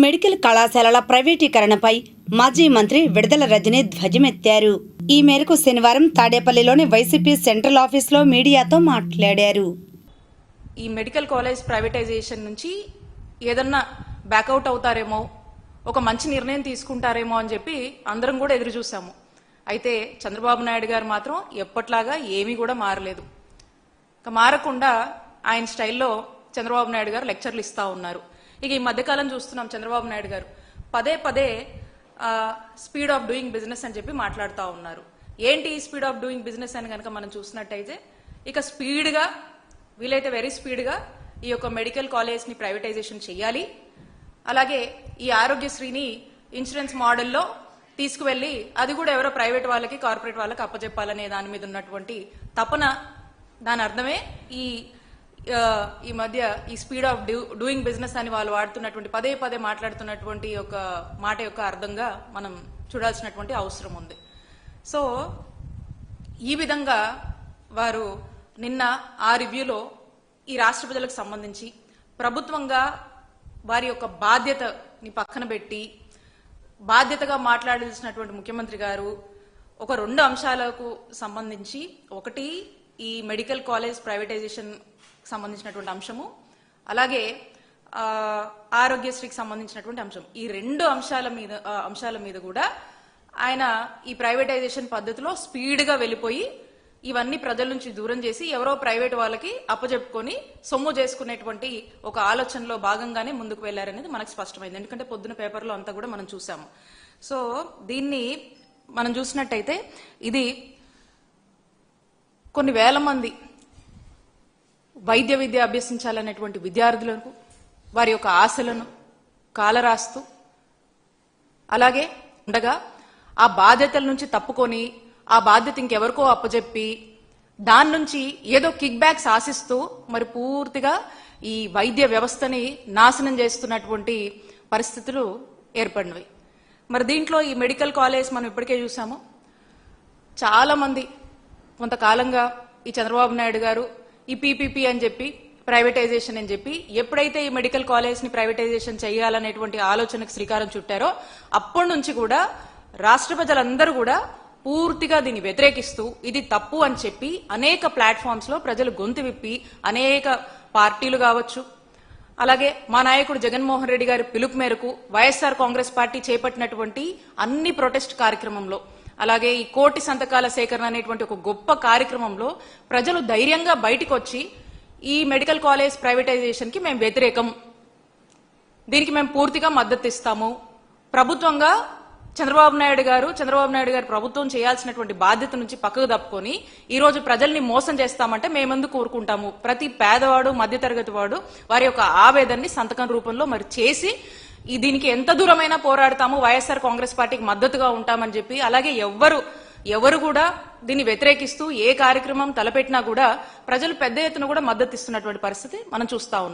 Medical కళాశాలల ప్రైవేటీకరణపై మాజీ మంత్రి విడుదల రజని ధ్వజమెత్తారు. ఈ మేరకు శనివారం తాడేపల్లిలోని వైసీపీ సెంట్రల్ ఆఫీస్లో మీడియాతో మాట్లాడారు. ఈ మెడికల్ కాలేజ్ ప్రైవేటైజేషన్ నుంచి ఏదన్నా బ్యాకౌట్ అవుతారేమో ఒక మంచి నిర్ణయం తీసుకుంటారేమో అని చెప్పి అందరం కూడా ఎదురు చూసాము అయితే చంద్రబాబు నాయుడు గారు మాత్రం ఎప్పట్లాగా ఏమీ కూడా మారలేదు. మారకుండా ఆయన స్టైల్లో చంద్రబాబు నాయుడు గారు లెక్చర్లు ఇస్తా ఉన్నారు. ఇక ఈ మధ్యకాలం చూస్తున్నాం చంద్రబాబు నాయుడు గారు. పదే పదే స్పీడ్ ఆఫ్ డూయింగ్ బిజినెస్ అని చెప్పి మాట్లాడుతూ ఉన్నారు. ఏంటి ఈ స్పీడ్ ఆఫ్ డూయింగ్ బిజినెస్ అని కనుక మనం చూసినట్టయితే ఇక స్పీడ్గా వీలైతే వెరీ స్పీడ్గా ఈ యొక్క మెడికల్ కాలేజ్ని ప్రైవేటైజేషన్ చేయాలి అలాగే ఈ ఆరోగ్యశ్రీని ఇన్సూరెన్స్ మోడల్లో తీసుకువెళ్ళి అది కూడా ఎవరో ప్రైవేట్ వాళ్ళకి కార్పొరేట్ వాళ్ళకి అప్పచెప్పాలనే దాని మీద ఉన్నటువంటి తపన. దాని అర్థమే ఈ ఈ మధ్య ఈ స్పీడ్ ఆఫ్ డూయింగ్ బిజినెస్ అని వాళ్ళు వాడుతున్నటువంటి పదే పదే మాట్లాడుతున్నటువంటి ఒక మాట యొక్క అర్థంగా మనం చూడాల్సినటువంటి అవసరం ఉంది. సో ఈ విధంగా వారు నిన్న ఆ రివ్యూలో ఈ రాష్ట్ర ప్రజలకు సంబంధించి ప్రభుత్వంగా వారి యొక్క బాధ్యతని పక్కన పెట్టి బాధ్యతగా మాట్లాడాల్సినటువంటి ముఖ్యమంత్రి గారు ఒక రెండు అంశాలకు సంబంధించి ఒకటి ఈ మెడికల్ కాలేజ్ ప్రైవేటైజేషన్ సంబంధించినటువంటి అంశము. అలాగే ఆరోగ్యశ్రీకి సంబంధించినటువంటి అంశం. ఈ రెండు అంశాల మీద అంశాల మీద కూడా ఆయన ఈ ప్రైవేటైజేషన్ పద్ధతిలో స్పీడ్గా వెళ్ళిపోయి ఇవన్నీ ప్రజల నుంచి దూరం చేసి ఎవరో ప్రైవేట్ వాళ్ళకి అప్పజెప్పుకొని సొమ్ము చేసుకునేటువంటి ఒక ఆలోచనలో భాగంగానే ముందుకు వెళ్ళారనేది మనకు స్పష్టమైంది. ఎందుకంటే పొద్దున పేపర్లో అంతా కూడా మనం చూసాము. సో దీన్ని మనం చూసినట్టయితే ఇది కొన్ని వేల మంది వైద్య విద్య అభ్యసించాలనేటువంటి విద్యార్థులకు వారి యొక్క ఆశలను కాలరాస్తూ అలాగే ఉండగా ఆ బాధ్యతల నుంచి తప్పుకొని ఆ బాధ్యత ఇంకెవరికో అప్పజెప్పి దాని నుంచి ఏదో కిక్ బ్యాక్స్ ఆశిస్తూ మరి పూర్తిగా ఈ వైద్య వ్యవస్థని నాశనం చేస్తున్నటువంటి పరిస్థితులు ఏర్పడినవి. మరి దీంట్లో ఈ మెడికల్ కాలేజ్ మనం ఇప్పటికే చూసాము చాలామంది కొంతకాలంగా ఈ చంద్రబాబు నాయుడు గారు ఈ పీపీపీ అని చెప్పి ప్రైవేటైజేషన్ అని చెప్పి ఎప్పుడైతే ఈ మెడికల్ కాలేజ్ని ప్రైవేటైజేషన్ చేయాలనేటువంటి ఆలోచనకు శ్రీకారం చుట్టారో అప్పటి నుంచి కూడా రాష్ట్ర ప్రజలందరూ కూడా పూర్తిగా దీన్ని వ్యతిరేకిస్తూ ఇది తప్పు అని చెప్పి అనేక ప్లాట్ఫామ్స్లో ప్రజలు గొంతు విప్పి అనేక పార్టీలు కావచ్చు. అలాగే మా నాయకుడు జగన్మోహన్ రెడ్డి గారి పిలుపు మేరకు వైఎస్ఆర్ కాంగ్రెస్ పార్టీ చేపట్టినటువంటి అన్ని ప్రొటెస్ట్ కార్యక్రమంలో అలాగే ఈ కోటి సంతకాల సేకరణ అనేటువంటి ఒక గొప్ప కార్యక్రమంలో ప్రజలు ధైర్యంగా బయటికి వచ్చి ఈ మెడికల్ కాలేజ్ ప్రైవేటైజేషన్కి మేము వ్యతిరేకం. దీనికి మేము పూర్తిగా మద్దతు ఇస్తాము ప్రభుత్వంగా చంద్రబాబు నాయుడు గారు చంద్రబాబు నాయుడు గారు ప్రభుత్వం చేయాల్సినటువంటి బాధ్యత నుంచి పక్కకు తప్పుకొని ఈ రోజు ప్రజల్ని మోసం చేస్తామంటే మేమందు కోరుకుంటాము? ప్రతి పేదవాడు మధ్యతరగతి వాడు వారి యొక్క ఆవేదనని సంతకం రూపంలో మరి చేసి ఈ దీనికి ఎంత దూరమైనా పోరాడతాము వైఎస్ఆర్ కాంగ్రెస్ పార్టీకి మద్దతుగా ఉంటామని చెప్పి అలాగే ఎవ్వరు ఎవరు కూడా దీన్ని వ్యతిరేకిస్తూ ఏ కార్యక్రమం తలపెట్టినా కూడా ప్రజలు పెద్ద ఎత్తున కూడా మద్దతు ఇస్తున్నటువంటి పరిస్థితి మనం చూస్తా ఉన్నాం.